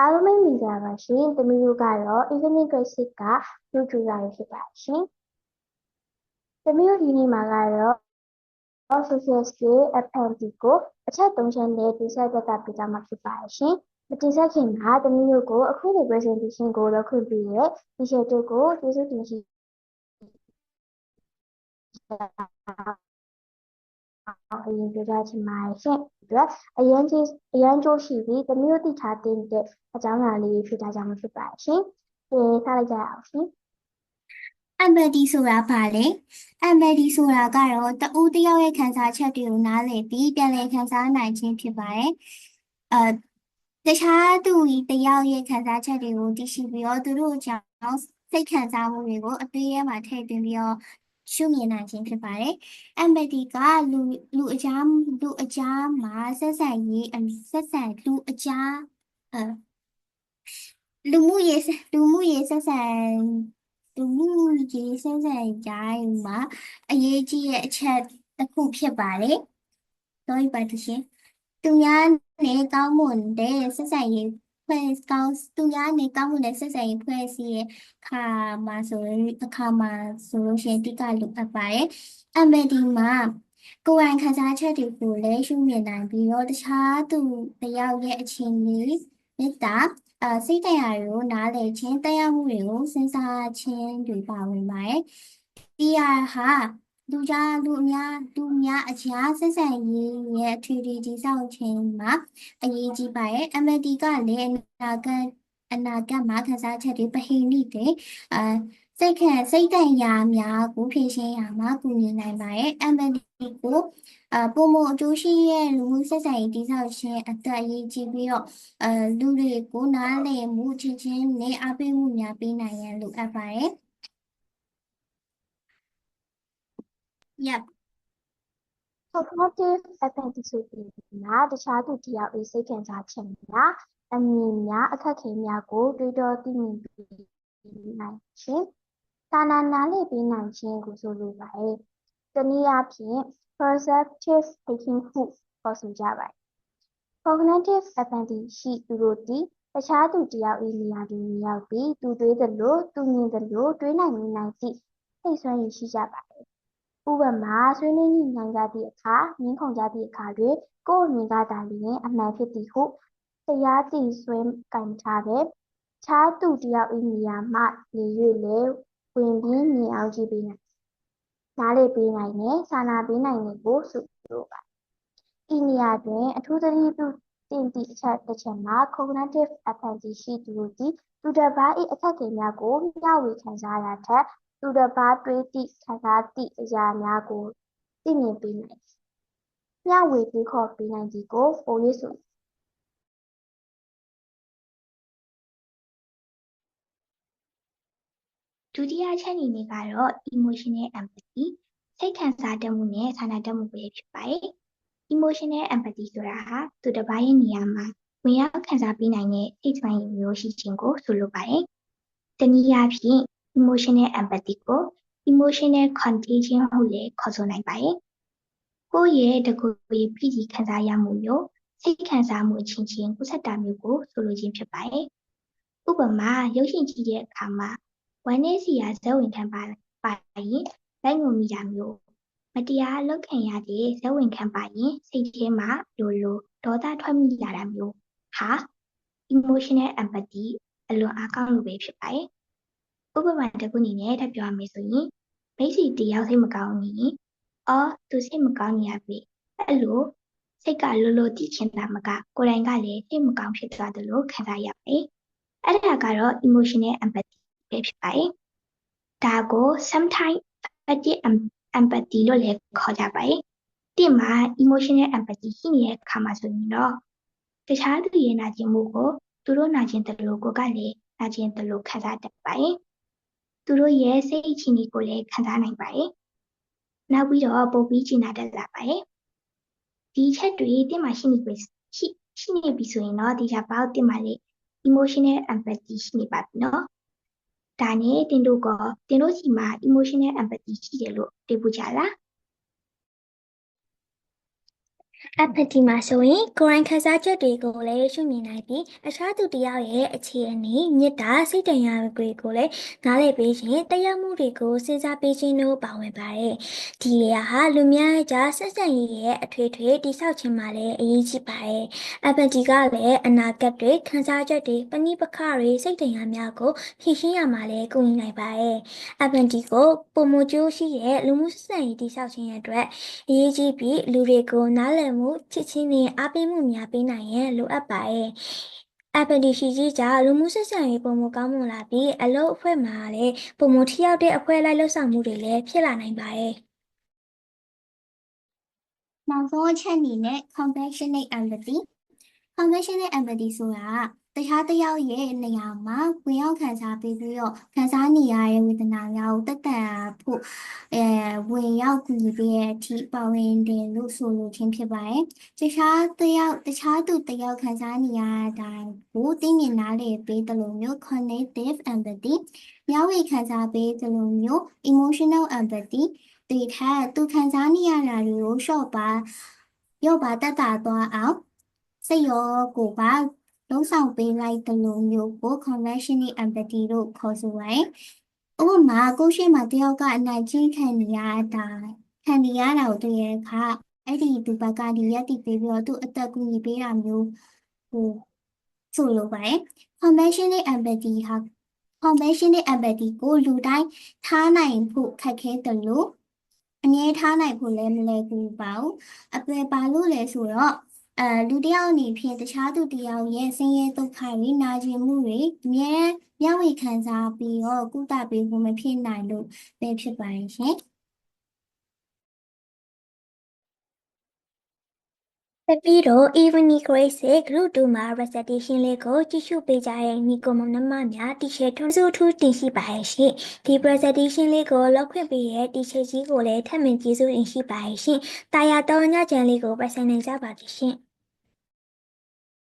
အားလုံးပဲမင်္ဂလာပါရှင်။သမီးတို့ကတော့ Evening Grade 6ကလူကျူရာတွေဖြစ်ပါရှင်။သမီးတို့ဒီနေ့မှာကတော့ Social Skill Apprenti ကိုအချက်၃ချက်နဲ့တိကျပြတာပြကြမှာဖြစ်ပါရှင်။မတိကျခင်မှာသမီးတို့ကိုအခုလို presentation ကိုလုပ်ခွင့်ပြုတဲ့ teacher တို့ကိုကျေးဇူးတင်ရှိ အရင်ပြောကြားချင်ပါတယ်ရှင်။အတွက်အရန်ကြီးအရန်ကျိုးရှိပြီးသမီးတို့သိထားတဲ့အကြောင်းအရာလေးဖြစ်တာကြောင့်ဖြစ်ပါတယ်ရှင်။ဒီစလိုက်ကြရအောင်ရှင် empathy ဆိုတာဘာလဲ empathy ဆိုတာကတော့တဦးတစ်ယောက်ရဲ့ခံစားချက်တွေကိုနားလည်ပြီးပြန်လည်ခံစားနိုင်ခြင်းဖြစ်ပါတယ်အဲတခြားသူတစ်ယောက်ရဲ့ခံစားချက်တွေကိုသိရှိပြီးတော့သူတို့အကြောင်းစိတ်ခံစားမှုတွေကိုအတွေ့အထဲမှာထည့်သွင်းပြီးတော့ ရှုမြင်နိုင်ခြင်းဖြစ်ပါတယ် empathy ကလူလူအကြားလူအကြားမှာဆက်ဆံရေးအဆက်ဆံလူအကြားအဲလူမှုရေးလူမှုရေးဆက်ဆံလူမှုရေးဆက်ဆံရေးမှာအရေးကြီးတဲ့အချက်တစ်ခုဖြစ်ပါတယ်။ပြောပြပါတရှင်။သူများနဲ့ကောင်းမွန်တဲ့ဆက်ဆံရေး ဖွဲ့ကောင်းသူများနဲ့ကောင်းမွန်တဲ့ဆက်ဆံရေးဖွဲ့စည်းရဲ့ခါမှာဆိုရင်အခါမှာဆိုလို့ရှိရင်တိကလိုအပ်ပါတယ်။ empathy မှာကိုယ်ပိုင်ခံစားချက်တွေကိုလည်းရှုမြင်နိုင်ပြီးတော့တခြားသူတစ်ယောက်ရဲ့အခြေအနေမေတ္တာအာစိတ်တရားတွေကိုနားလည်ခြင်းတရားမှုတွေကိုစဉ်းစားခြင်းတွေပါဝင်ပါတယ်။ဒီဟာဟာ လူကြားလူအများလူများအကြားဆက်ဆံရေးရဲ့အထွေထွေတည်ဆောက်ခြင်းမှာအရေးကြီးပါတယ်။ MLD ကလည်းအနာဂတ်အနာဂတ်မှာခန်းစားချက်တွေပဟိနိတွေအာစိတ်ခံစိတ်တန်ရာများကိုဖြည့်ရှင်းရမှာကူညီနိုင်ပါတယ်။ MLD ကိုအာပုံမအကျိုးရှိရဲ့လူမှုဆက်ဆံရေးတည်ဆောက်ခြင်းအတွက်အရေးကြီးပြီးတော့အဲလူတွေကိုနားလည်မှုချင်းချင်းနဲ့အားပေးမှုများပေးနိုင်ရန်လိုအပ်ပါတယ်။ Yep. cognitive ability ဆိုပြီးမှာတခြားသူတစ်ယောက်၏စိတ်ခံစားချက်များအမြင်များအခက်အခဲများကိုတွေးတောသိမြင်ပြီးနိုင်ခြင်းသာနာနားလည်ပြီးနိုင်ခြင်းကိုဆိုလိုပါတယ်။တနည်းအားဖြင့် perceptive thinking ဟုခေါ်ဆိုကြပါတယ်။ cognitive ability ရှိသူတို့သည်တခြားသူတစ်ယောက်၏နေရာတွင်ဝင်ရောက်ပြီးသူတွေးသလိုသူမြင်သလိုတွေးနိုင်မြင်နိုင်သည့်စိတ်စွမ်းရည်ရှိကြပါတယ်။ ဥပမာဆွေးနွေးညှိနှိုင်းကြသည့်အခါငြင်းခုန်ကြသည့်အခါတွင်ကိုယ့်အမြင်ကသာလျှင်အမှန်ဖြစ်သည်ဟုတရားသိစွဲကိုင်မထားဘဲအခြားသူတစ်ယောက်၏နေရာမှနေ၍လည်းဝင်ပြီးမြင်အောင်ကြည့်ပေးနိုင်နားလည်ပေးနိုင်တယ်စာနာပေးနိုင်တယ်ကိုဆိုလိုပါတယ်။ဤနေရာတွင်အထူးသတိပြုသင့်သည့်အချက်တစ်ချက်မှာ cognitive ability ရှိသူတို့သည်သူတစ်ပါး၏အခက်အခဲများကိုမျှဝေခံစားရာထက် သူတစ်ပါးတွေးသိခံစားသည့်အရာများကိုသိမြင်ပေးနိုင်သည်။မျှဝေတွေးခေါ်ပေးနိုင်သည်ကိုပို၍ဆိုသည်ဒုတိယအချက်အနေနဲ့ကတော့ emotional empathy စိတ်ခံစားတတ်မှုနဲ့စာနာတတ်မှုပဲဖြစ်ပါတယ်။ emotional empathy ဆိုတာဟာသူတစ်ပါးရဲ့နေရာမှာဝင်ရောက်ခံစားပေးနိုင်တဲ့စိတ်စွမ်းရည်မျိုးရှိခြင်းကိုဆိုလိုပါတယ်။တနည်းအားဖြင့် emotional empathy ကို emotional contagion ဟုလည်းခေါ်ဆိုနိုင်ပါတယ်။ကိုယ့်ရဲ့တကိုယ်ရည်ဖိစီးခံစားရမှုမျိုးစိတ်ခံစားမှုချင်းချင်းကူးစက်တာမျိုးကိုဆိုလိုခြင်းဖြစ်ပါတယ်။ဥပမာရုပ်ရှင်ကြည့်တဲ့အခါမှာဝမ်းနည်းစရာဇက်ဝင်ခံပါပါရင်လိုက်ငုံမိတာမျိုးမတရားလုပ်ခံရတဲ့ဇက်ဝင်ခံပါရင်စိတ်ထဲမှာလိုလိုဒေါသထွက်မိလာတာမျိုးဟာ emotional empathy အလွန်အားကောင်းလို့ပဲဖြစ်ပါတယ်။ ဥပမာတစ်ခုအနေနဲ့ထပ်ပြောရမယ်ဆိုရင်မိတ်ဆွေတယောက်စိတ်မကောင်းနေရင်အော်သူစိတ်မကောင်းနေရပြီအဲ့လိုစိတ်ကလိုလိုတည်ချင်တာမကကိုယ်တိုင်ကလည်းစိတ်မကောင်းဖြစ်သွားတယ်လို့ခံစားရပါတယ်။အဲ့ဒါကတော့ emotional empathy ပဲဖြစ်ပါတယ်။ဒါကို sometimes affective empathy လို့လည်းခေါ်ကြပါတယ်။ဒီမှာ emotional empathy ရှိနေတဲ့အခါမှာဆိုရင်တော့တခြားသူရဲ့နာကျင်မှုကိုသူတို့နာကျင်တယ်လို့ကိုယ်ကလည်းနာကျင်တယ်လို့ခံစားတတ်ပါတယ်။ သူတို့ရဲ့စိတ်အခြေအနေကိုလည်းခံစားနိုင်ပါတယ်။နောက်ပြီးတော့ပုံပြီးကျင်နာတတ်လာပါတယ်။ဒီချက်တွေတင်မှာရှိနေပြီရှိရှိနေပြီဆိုရင်တော့ဒီကပေါက်တင်မှာလေ emotional empathy ရှိနေပါပြီနော်။ဒါနဲ့တင်တို့ကတင်တို့စီမှာ emotional empathy ရှိတယ်လို့တွေ့ဖို့ကြလား empathy မှာဆိုရင်ကိုယ်တိုင်ခံစားချက်တွေကိုလည်းရှုမြင်နိုင်ပြီးအခြားသူတစ်ယောက်ရဲ့အခြေအနေမေတ္တာစိတ်တရာတွေကိုလည်းနားလည်ပေးခြင်းတရားမှုတွေကိုစဉ်းစားပေးခြင်းတို့ပါဝင်ပါတယ်။ဒီနေရာဟာလူများရဲ့ကြားဆက်ဆံရေးရဲ့အထွေထွေတိဆောက်ခြင်းမှာလည်းအရေးကြီးပါတယ်။ empathy ကလည်းအနာဂတ်တွေခံစားချက်တွေပဏိပခတွေစိတ်တရားများကိုဖြည့်ရှင်းရမှာလည်းကူညီနိုင်ပါတယ်။ empathy ကိုပုံမကျိုးရှိတဲ့လူမှုဆက်ဆံရေးတိဆောက်ခြင်းရဲ့အတွက်အရေးကြီးပြီးလူတွေကိုနားလည်မှုချစ်ချင်းနဲ့အားပေးမှုများပေးနိုင်ရန်လိုအပ်ပါတယ်။ empathy ရှိကြီးကြလူမှုဆက်ဆံရေးပုံမကောင်းမွန်လာပြီးအလုပ်အဖွဲ့မှာလည်းပုံမထိရောက်တဲ့အဖွဲ့လိုက်လှုပ်ဆောင်မှုတွေလည်းဖြစ်လာနိုင်ပါတယ်။နောက်ဆုံးအချက်အနေနဲ့ compassionate empathy compassionate empathy ဆိုတာက တခြားတစ်ယောက်ရဲ့နေရာမှာဝင်ရောက်ခံစားပေးပြီးတော့ခံစားနေရတဲ့ဝေဒနာများကိုတက်တန်ဖို့အဲဝင်ရောက်ကူညီပေးတဲ့အထိပါဝင်တယ်လို့ဆိုလိုခြင်းဖြစ်ပါတယ်။တခြားတစ်ယောက်တခြားသူတစ်ယောက်ခံစားနေရတဲ့အတိုင်းကိုသိမြင်နားလည်ပေးတယ်လို့မျိုး cognitive empathy မျှဝေခံစားပေးတယ်လို့မျိုး emotional empathy ဒီထက်သူခံစားနေရတာတွေကိုလျှော့ပါလျော့ပါတက်တာသွားအောင်စိတ်ရောကိုယ်ပါ လုံးဆောင်ပေးလိုက်တယ်လို့မျိုးကို compassionate empathy လို့ခေါ်ဆိုပါတယ်။ဥပမာကိုယ့်ရှေ့မှာတယောက်ကအနိုင်ကျင့်ခံနေရတာခံနေရတာကိုတွေ့ရတဲ့အခါအဲ့ဒီသူဘက်ကဒီရက်တည်ပေးပြီးတော့သူ့အသက်ကူညီပေးတာမျိုးဟိုဆိုလိုပါတယ်။ compassionate empathy ဟာ compassionate empathy ကိုလူတိုင်းထားနိုင်ဖို့ခက်ခဲတယ်လို့အမြဲထားနိုင်ဖို့လည်းမလွယ်ကူပါဘူး။အပယ်ပါလို့လဲဆိုတော့ အဲလူတစ်ယောက်အနေဖြင့်တခြားသူတစ်ယောက်ရဲ့ဆင်းရဲဒုက္ခတွေနာကျင်မှုတွေအမြဲမျှဝေခံစားပြီးတော့ကုသပေးဖို့မဖြစ်နိုင်လို့ပဲဖြစ်ပါတယ်ရှင်။ဆက်ပြီးတော့ evening grace ရဲ့ group 2မှာ recitation လေးကိုကြည့်ရှုပေးကြတဲ့ညီကိုမောင်နှမများ teacher ထွန်းစုထူးတင်ရှိပါရဲ့ရှင်ဒီ presentation လေးကိုလောက်ခွင့်ပေးရဲ့ teacher ကြီးကိုလည်းထပ်မံကျေးဇူးတင်ရှိပါရဲ့ရှင်တာယာတော်ညချန်လေးကို present နိုင်ကြပါသည်ရှင်